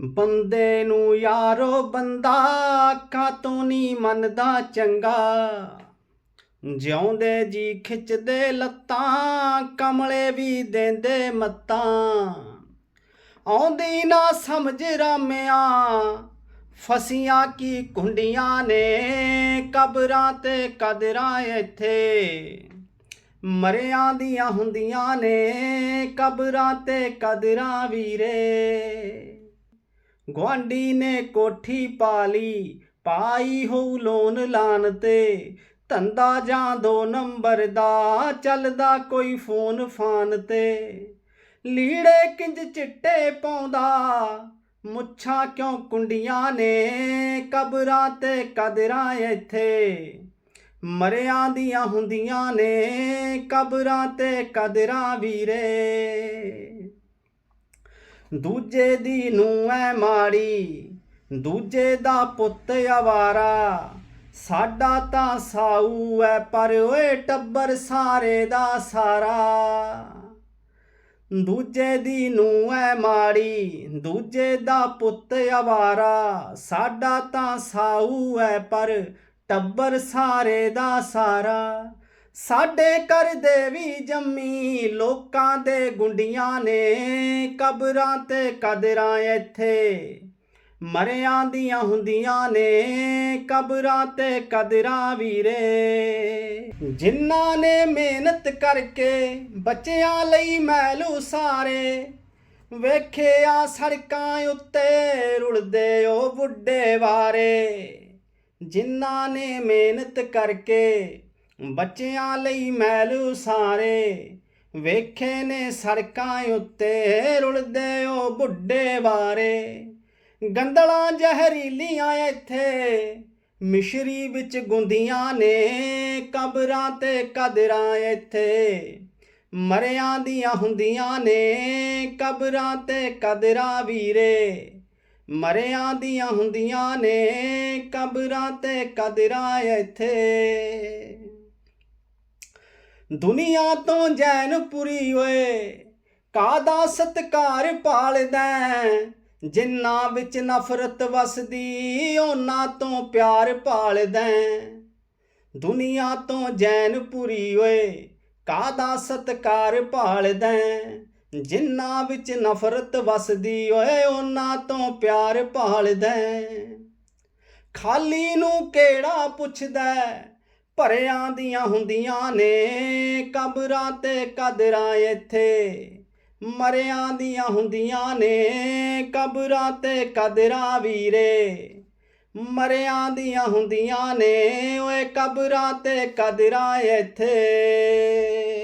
ਬੰਦੇ ਨੂੰ ਯਾਰੋ ਬੰਦਾ ਅੱਖਾਂ ਨਹੀਂ ਮੰਨਦਾ ਚੰਗਾ। ਜਿਉਂਦੇ ਜੀ ਖਿੱਚਦੇ ਲੱਤਾਂ, ਕਮਲੇ ਵੀ ਦਿੰਦੇ ਮੱਤਾਂ। ਆਉਂਦੀ ਨਾ ਸਮਝ ਰਾਮਿਆ, ਫਸੀਆਂ ਕੀ ਕੁੰਡੀਆਂ ਨੇ, ਕਬਰਾਂ ਤੇ ਕਦਰਾਂ ਇੱਥੇ। ਮਰਿਆਂ ਦੀਆਂ ਹੁੰਦੀਆਂ ਨੇ, ਕਬਰਾਂ ਤੇ ਕਦਰਾਂ ਵੀਰੇ। ਗੁਆਂਢੀ ਨੇ ਕੋਠੀ ਪਾ ਲਈ ਪਾਈ ਹੋਊ ਲੋਨ ਲਾਨ ਤੇ। ਧੰਦਾ ਜਾਂ ਦੋ ਨੰਬਰ ਦਾ, ਚੱਲਦਾ ਕੋਈ ਫੋਨ ਫਾਨ ਤੇ। ਲੀੜੇ ਕਿੰਜ ਚਿੱਟੇ ਪਾਉਂਦਾ, ਮੁੱਛਾਂ ਕਿਉਂ ਕੁੰਡੀਆਂ ਨੇ, ਕਬਰਾਂ ਤੇ ਕਦਰਾਂ ਇੱਥੇ। ਮਰਿਆਂ ਦੀਆਂ ਹੁੰਦੀਆਂ ਨੇ, ਕਬਰਾਂ ਤੇ ਕਦਰਾਂ ਵੀਰੇ। ਦੂਜੇ ਦੀ ਨੂੰ ਐ ਮਾੜੀ, ਦੂਜੇ ਦਾ ਪੁੱਤ ਆਵਾਰਾ ਸਾਡਾ ਤਾਂ ਸਾਊ ਐ, ਪਰ ਓਏ ਟੱਬਰ ਸਾਰੇ ਦਾ ਸਾਰਾ। ਦੂਜੇ ਦੀ ਨੂੰ ਐ ਮਾੜੀ, ਦੂਜੇ ਦਾ ਪੁੱਤ ਆਵਾਰਾ ਸਾਡਾ ਤਾਂ ਸਾਊ ਐ, ਪਰ ਟੱਬਰ ਸਾਰੇ ਦਾ ਸਾਰਾ। ਸਾਡੇ ਘਰ ਦੇ ਵੀ ਜੰਮੀ ਲੋਕਾਂ ਦੇ ਗੁੰਡੀਆਂ ਨੇ ਕਬਰਾਂ ਤੇ ਕਦਰਾਂ ਇੱਥੇ। ਮਰਿਆਂ ਦੀਆਂ ਹੁੰਦੀਆਂ ਨੇ ਕਬਰਾਂ ਤੇ ਕਦਰਾਂ ਵੀਰੇ। ਜਿਨ੍ਹਾਂ ਨੇ ਮਿਹਨਤ ਕਰਕੇ ਬੱਚਿਆਂ ਲਈ ਮੈਲੂ ਸਾਰੇ ਵੇਖਿਆ ਸੜਕਾਂ ਉੱਤੇ ਰੁਲਦੇ ਉਹ ਬੁੱਢੇ ਵਾਰੇ। ਜਿਨ੍ਹਾਂ ਨੇ ਮਿਹਨਤ ਕਰਕੇ ਬੱਚਿਆਂ ਲਈ ਮਹਿਲੂ ਸਾਰੇ ਵੇਖੇ ਨੇ ਸੜਕਾਂ ਉੱਤੇ ਰੁਲਦੇ ਉਹ ਬੁੱਢੇ ਵਾਰੇ। ਗੰਦਲਾਂ ਜ਼ਹਿਰੀਲੀਆਂ ਇੱਥੇ, ਮਿਸ਼ਰੀ ਵਿੱਚ ਗੁੰਦੀਆਂ ਨੇ ਕਬਰਾਂ ਤੇ ਕਦਰਾਂ ਇੱਥੇ। ਮਰਿਆਂ ਦੀਆਂ ਹੁੰਦੀਆਂ ਨੇ ਕਬਰਾਂ ਤੇ ਕਦਰਾਂ ਵੀਰੇ। ਮਰਿਆਂ ਦੀਆਂ ਹੁੰਦੀਆਂ ਨੇ ਕਬਰਾਂ ਤੇ ਕਦਰਾਂ ਇੱਥੇ। ਦੁਨੀਆ ਤੋਂ ਜੈਨਪੁਰੀ ਓਏ ਕਾਦਾ ਸਤਕਾਰ ਪਾਲਦਾ ਜਿੰਨਾ ਵਿੱਚ ਨਫ਼ਰਤ ਵਸਦੀ ਉਹਨਾਂ ਤੋਂ ਪਿਆਰ ਪਾਲਦਾ ਦੁਨੀਆ ਤੋਂ ਜੈਨਪੁਰੀ ਓਏ ਕਾਦਾ ਸਤਕਾਰ ਭਾਲਦਾ ਜਿੰਨਾ ਵਿੱਚ ਨਫ਼ਰਤ ਵਸਦੀ ਓਏ ਉਹਨਾਂ ਤੋਂ ਪਿਆਰ ਭਾਲਦਾ ਖਾਲੀ ਨੂੰ ਕਿਹੜਾ ਪੁੱਛਦਾ ਭਰਿਆਂ ਦੀਆਂ ਹੁੰਦੀਆਂ ਨੇ, ਕਬਰਾਂ ਤੇ ਕਦਰਾਂ ਇੱਥੇ। ਮਰਿਆਂ ਦੀਆਂ ਹੁੰਦੀਆਂ ਨੇ, ਕਬਰਾਂ ਤੇ ਕਦਰਾਂ ਵੀਰੇ। ਮਰਿਆਂ ਦੀਆਂ ਹੁੰਦੀਆਂ ਨੇ, ਓਏ ਕਬਰਾਂ ਤੇ ਕਦਰਾਂ ਇੱਥੇ।